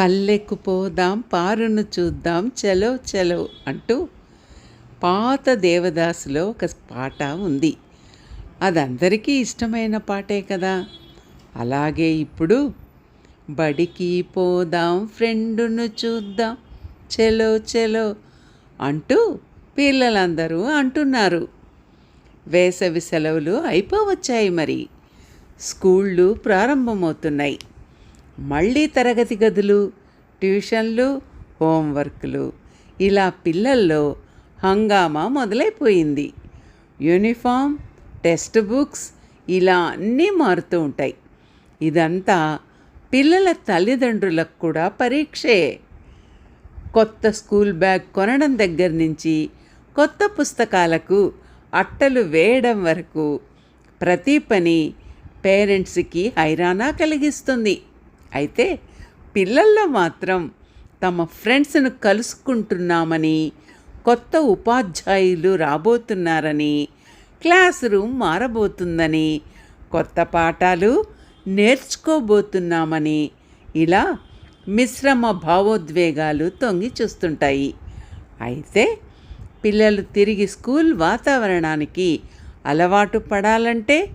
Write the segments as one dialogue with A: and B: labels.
A: పల్లెకు పోదాం పారును చూద్దాం చలో చలో అంటూ పాత దేవదాసులో ఒక పాట ఉంది. అదందరికీ ఇష్టమైన పాటే కదా. అలాగే ఇప్పుడు బడికి పోదాం ఫ్రెండును చూద్దాం చలో చలో అంటూ పిల్లలందరూ అంటున్నారు. వేసవి సెలవులు అయిపోవచ్చాయి మరి. స్కూళ్ళు ప్రారంభమవుతున్నాయి. మళ్ళీ తరగతి గదులు ట్యూషన్లు హోంవర్క్లు. ఇలా పిల్లల్లో హంగామా మొదలైపోయింది. యూనిఫామ్ టెక్స్ట్ బుక్స్ ఇలా అన్నీ మారుతూ ఉంటాయి. ఇదంతా పిల్లల తల్లిదండ్రులకు కూడా పరీక్షే. కొత్త స్కూల్ బ్యాగ్ కొనడం దగ్గర నుంచి కొత్త పుస్తకాలకు అట్టలు వేయడం వరకు ప్రతి పని పేరెంట్స్కి హైరానా కలిగిస్తుంది. అయితే పిల్లల్లో మాత్రం తమ ఫ్రెండ్స్ను కలుసుకుంటున్నామని కొత్త ఉపాధ్యాయులు రాబోతున్నారని క్లాస్ రూమ్ మారబోతుందని కొత్త పాఠాలు నేర్చుకోబోతున్నామని ఇలా మిశ్రమ భావోద్వేగాలు తొంగి చూస్తుంటాయి. అయితే పిల్లలు తిరిగి స్కూల్ వాతావరణానికి అలవాటు పడాలంటే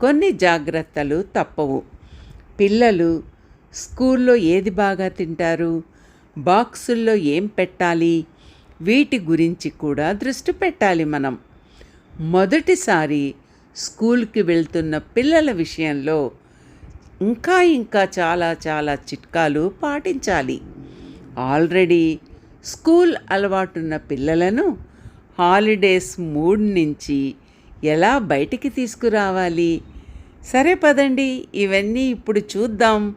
A: కొన్ని జాగ్రత్తలు తప్పవు. పిల్లలు స్కూల్లో ఏది బాగా తింటారు? బాక్సుల్లో ఏం పెట్టాలి? వీటి గురించి కూడా దృష్టి పెట్టాలి మనం. మొదటిసారి స్కూల్కి వెళ్తున్న పిల్లల విషయంలో ఇంకా ఇంకా చాలా చాలా చిట్కాలు పాటించాలి. ఆల్రెడీ స్కూల్ అలవాటున్న పిల్లలను హాలిడేస్ మూడ్ నుంచి ఎలా బయటికి తీసుకురావాలి? సరే పదండి ఇవన్నీ ఇప్పుడు చూద్దాం.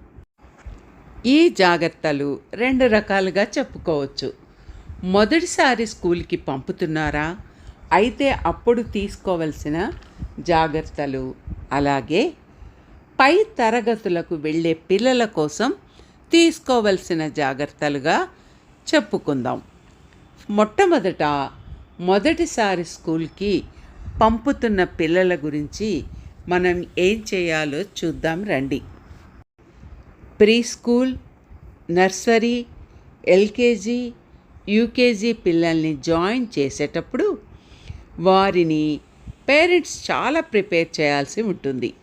A: ఈ జాగ్రత్తలు రెండు రకాలుగా చెప్పుకోవచ్చు. మొదటిసారి స్కూల్కి పంపుతున్నారా? అయితే అప్పుడు తీసుకోవలసిన జాగ్రత్తలు అలాగే పై తరగతులకు వెళ్ళే పిల్లల కోసం తీసుకోవలసిన జాగ్రత్తలుగా చెప్పుకుందాం. మొట్టమొదట మొదటిసారి స్కూల్కి పంపుతున్న పిల్లల గురించి మనం ఏం చేయాలో చూద్దాం రండి. Pre school nursery LKG UKG పిల్లల్ని జాయిన్ చేసేటప్పుడు వారిని పేరెంట్స్ చాలా ప్రిపేర్ చేయాల్సి ఉంటుంది.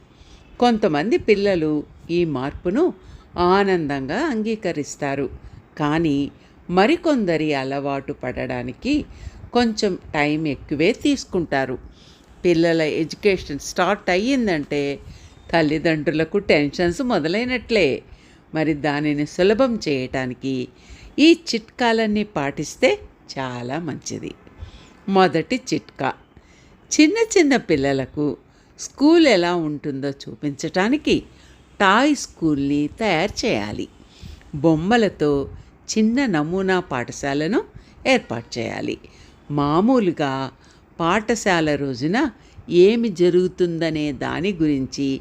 A: కొంతమంది పిల్లలు ఈ మార్పును ఆనందంగా అంగీకరిస్తారు. కానీ మరికొందరి అలవాటు పడడానికి కొంచెం టైం ఎక్కువే తీసుకుంటారు. పిల్లల ఎడ్యుకేషన్ స్టార్ట్ అయ్యిందంటే తల్లిదండ్రులకు టెన్షన్స్ మొదలైనట్లే. మరి దానిని సులభం చేయటానికి ఈ చిట్కాలన్నీ పాటిస్తే చాలా మంచిది. మొదటి చిట్కా చిన్న చిన్న పిల్లలకు స్కూల్ ఎలా ఉంటుందో చూపించటానికి టాయ్ స్కూల్ని తయారు చేయాలి. బొమ్మలతో చిన్న నమూనా పాఠశాలను ఏర్పాటు చేయాలి. మామూలుగా పాఠశాల రోజున ఏమి జరుగుతుందనే దాని గురించి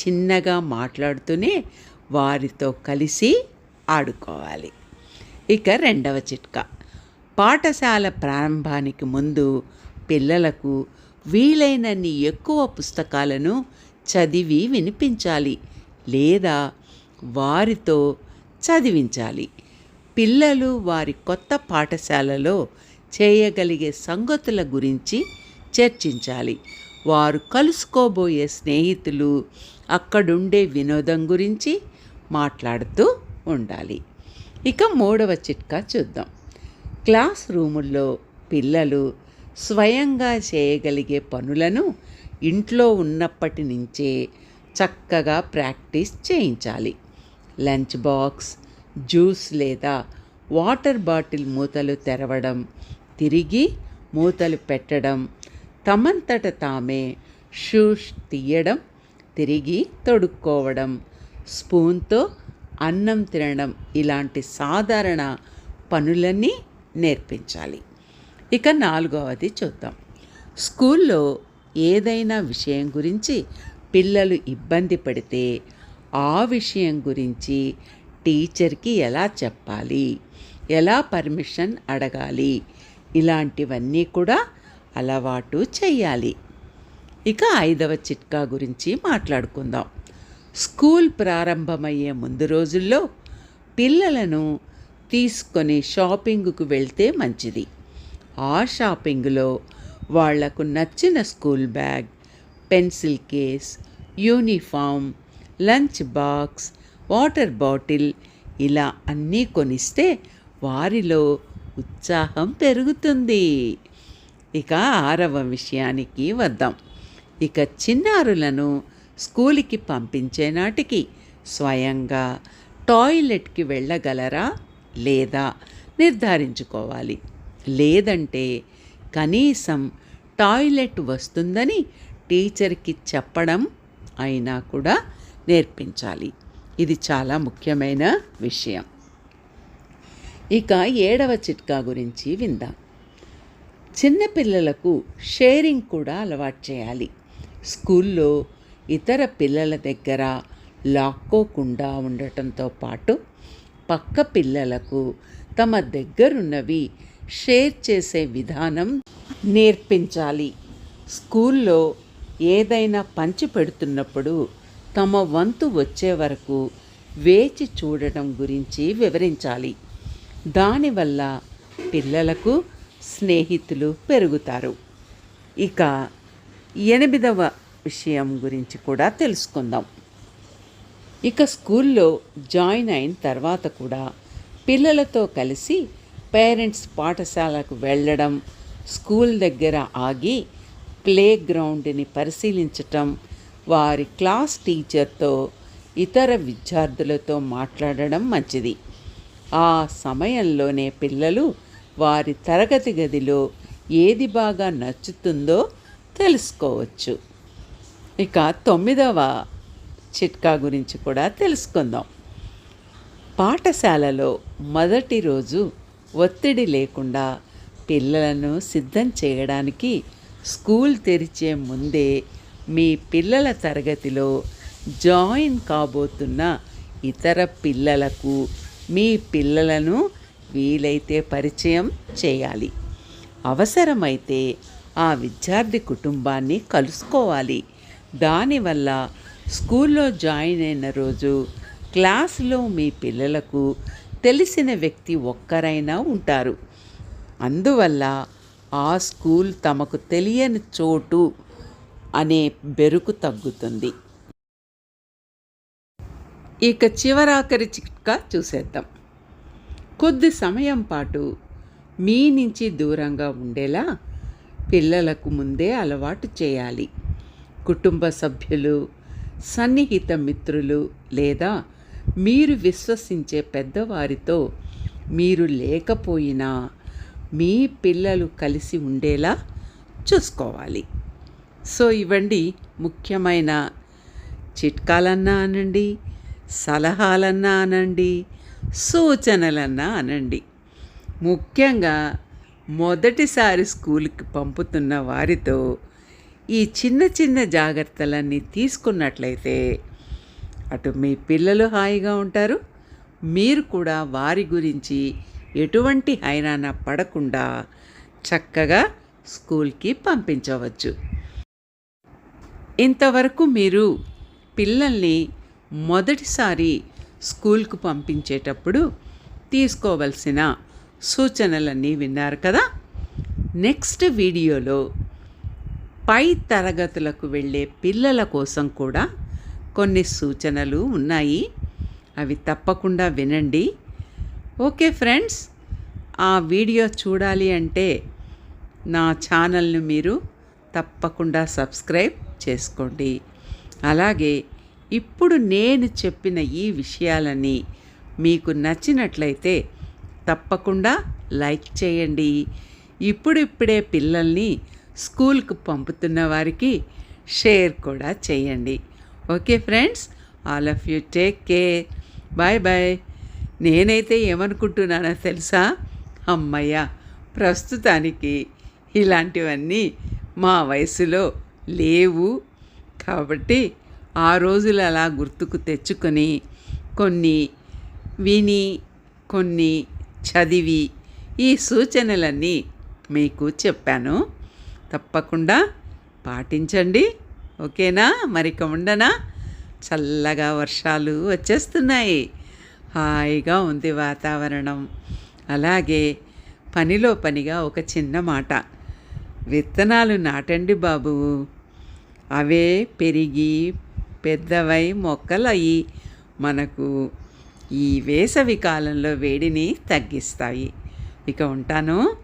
A: చిన్నగా మాట్లాడుతూనే వారితో కలిసి ఆడుకోవాలి. ఇక రెండవ చిట్కా. పాఠశాల ప్రారంభానికి ముందు పిల్లలకు వీలైనన్ని ఎక్కువ పుస్తకాలను చదివి వినిపించాలి లేదా వారితో చదివించాలి. పిల్లలు వారి కొత్త పాఠశాలలో చేయగలిగే సంగతుల గురించి చర్చించాలి. వారు కలుసుకోబోయే స్నేహితులు అక్కడుండే వినోదం గురించి మాట్లాడుతూ ఉండాలి. ఇక మూడవ చిట్కా చూద్దాం. క్లాస్ రూముల్లో పిల్లలు స్వయంగా చేయగలిగే పనులను ఇంట్లో ఉన్నప్పటి నుంచే చక్కగా ప్రాక్టీస్ చేయించాలి. లంచ్ బాక్స్ జ్యూస్ లేదా వాటర్ బాటిల్ మూతలు తెరవడం తిరిగి మూతలు పెట్టడం తమంతట తామే షూస్ తీయడం తిరిగి తొడుక్కోవడం స్పూన్తో అన్నం తినడం ఇలాంటి సాధారణ పనులన్నీ నేర్పించాలి. ఇక నాలుగవది చూద్దాం. స్కూల్లో ఏదైనా విషయం గురించి పిల్లలు ఇబ్బంది పడితే ఆ విషయం గురించి టీచర్కి ఎలా చెప్పాలి? ఎలా పర్మిషన్ అడగాలి? ఇలాంటివన్నీ కూడా అలవాటు చేయాలి. ఇక ఐదవ చిట్కా గురించి మాట్లాడుకుందాం. స్కూల్ ప్రారంభమయ్యే ముందు రోజుల్లో పిల్లలను తీసుకొని షాపింగ్కు వెళ్తే మంచిది. ఆ షాపింగ్లో వాళ్ళకు నచ్చిన school bag pencil case uniform lunch box water bottle ఇలా అన్నీ కొనిస్తే వారిలో ఉత్సాహం పెరుగుతుంది. ఇక ఆరవ విషయానికి వద్దాం. ఇక చిన్నారులను స్కూల్కి పంపించే నాటికి స్వయంగా టాయిలెట్కి వెళ్ళగలరా లేదా నిర్ధారించుకోవాలి. లేదంటే కనీసం టాయిలెట్ వస్తుందని టీచర్కి చెప్పడం అయినా కూడా నేర్పించాలి. ఇది చాలా ముఖ్యమైన విషయం. ఇక ఏడవ చిట్కా గురించి విందాం. చిన్నపిల్లలకు షేరింగ్ కూడా అలవాటు చేయాలి. స్కూల్లో ఇతర పిల్లల దగ్గర లాక్కోకుండా ఉండటంతో పాటు పక్క పిల్లలకు తమ దగ్గరున్నవి షేర్ చేసే విధానం నేర్పించాలి. స్కూల్లో ఏదైనా పంచి పెడుతున్నప్పుడు తమ వంతు వచ్చే వరకు వేచి చూడటం గురించి వివరించాలి. దానివల్ల పిల్లలకు స్నేహితులు పెరుగుతారు. ఇక ఎనిమిదవ విషయం గురించి కూడా తెలుసుకుందాం. ఇక స్కూల్లో జాయిన్ అయిన తర్వాత కూడా పిల్లలతో కలిసి పేరెంట్స్ పాఠశాలకు వెళ్ళడం స్కూల్ దగ్గర ఆగి ప్లే గ్రౌండ్ని పరిశీలించటం వారి క్లాస్ టీచర్తో ఇతర విద్యార్థులతో మాట్లాడడం మంచిది. ఆ సమయంలోనే పిల్లలు వారి తరగతి గదిలో ఏది బాగా నచ్చుతుందో తెలుసుకోవచ్చు. ఇక తొమ్మిదవ చిట్కా గురించి కూడా తెలుసుకుందాం. పాఠశాలలో మొదటి రోజు ఒత్తిడి లేకుండా పిల్లలను సిద్ధం చేయడానికి స్కూల్ తెరిచే ముందే మీ పిల్లల తరగతిలో జాయిన్ కాబోతున్న ఇతర పిల్లలకు మీ పిల్లలను వీలైతే పరిచయం చేయాలి. అవసరమైతే ఆ విద్యార్థి కుటుంబాన్ని కలుసుకోవాలి. దానివల్ల స్కూల్లో జాయిన్ అయిన రోజు క్లాసులో మీ పిల్లలకు తెలిసిన వ్యక్తి ఒక్కరైనా ఉంటారు. అందువల్ల ఆ స్కూల్ తమకు తెలియని చోటు అనే బెరుకు తగ్గుతుంది. ఇక చివరాఖరి చిట్కా చూసేద్దాం. కొద్ది సమయం పాటు మీ నుంచి దూరంగా ఉండేలా పిల్లలకు ముందే అలవాటు చేయాలి. కుటుంబ సభ్యులు సన్నిహిత మిత్రులు లేదా మీరు విశ్వసించే పెద్దవారితో మీరు లేకపోయినా మీ పిల్లలు కలిసి ఉండేలా చూసుకోవాలి. సో ఇవ్వండి ముఖ్యమైన చిట్కాలన్నా అనండి సలహాలన్నా అనండి సూచనలన్నా అనండి. ముఖ్యంగా మొదటిసారి స్కూల్కి పంపుతున్న వారితో ఈ చిన్న చిన్న జాగ్రత్తలన్నీ తీసుకున్నట్లయితే అటు మీ పిల్లలు హాయిగా ఉంటారు మీరు కూడా వారి గురించి ఎటువంటి హైరాణ పడకుండా చక్కగా స్కూల్కి పంపించవచ్చు. ఇంతవరకు మీరు పిల్లల్ని మొదటిసారి స్కూల్కు పంపించేటప్పుడు తీసుకోవలసిన సూచనలన్నీ విన్నారు కదా? నెక్స్ట్ వీడియోలో పై తరగతులకు వెళ్ళే పిల్లల కోసం కూడా కొన్ని సూచనలు ఉన్నాయి. అవి తప్పకుండా వినండి. ఓకే ఫ్రెండ్స్ ఆ వీడియో చూడాలి అంటే నా ఛానల్ను మీరు తప్పకుండా సబ్స్క్రైబ్ చేసుకోండి. అలాగే ఇప్పుడు నేను చెప్పిన ఈ విషయాలని మీకు నచ్చినట్లయితే తప్పకుండా లైక్ చేయండి. ఇప్పుడిప్పుడే పిల్లల్ని స్కూల్కి పంపుతున్న వారికి షేర్ కూడా చేయండి. Okay friends all of you take care. Bye bye. నేనైతే ఏమనుకుంటున్నానో తెలుసా? అమ్మయ్య ప్రస్తుతానికి ఇలాంటివన్నీ మా వయసులో లేవు. కాబట్టి ఆ రోజులు అలా గుర్తుకు తెచ్చుకొని కొన్ని విని కొన్ని చదివి ఈ సూచనలన్నీ మీకు చెప్పాను. తప్పకుండా పాటించండి. ఓకేనా? మరిక ఉండనా? చల్లగా వర్షాలు వచ్చేస్తున్నాయి. హాయిగా ఉంది వాతావరణం. అలాగే పనిలో పనిగా ఒక చిన్న మాట. విత్తనాలు నాటండి బాబు. అవే పెరిగి పెద్దవై మొక్కలయ్యి మనకు ఈ వేసవి కాలంలో వేడిని తగ్గిస్తాయి. ఇక ఉంటాను.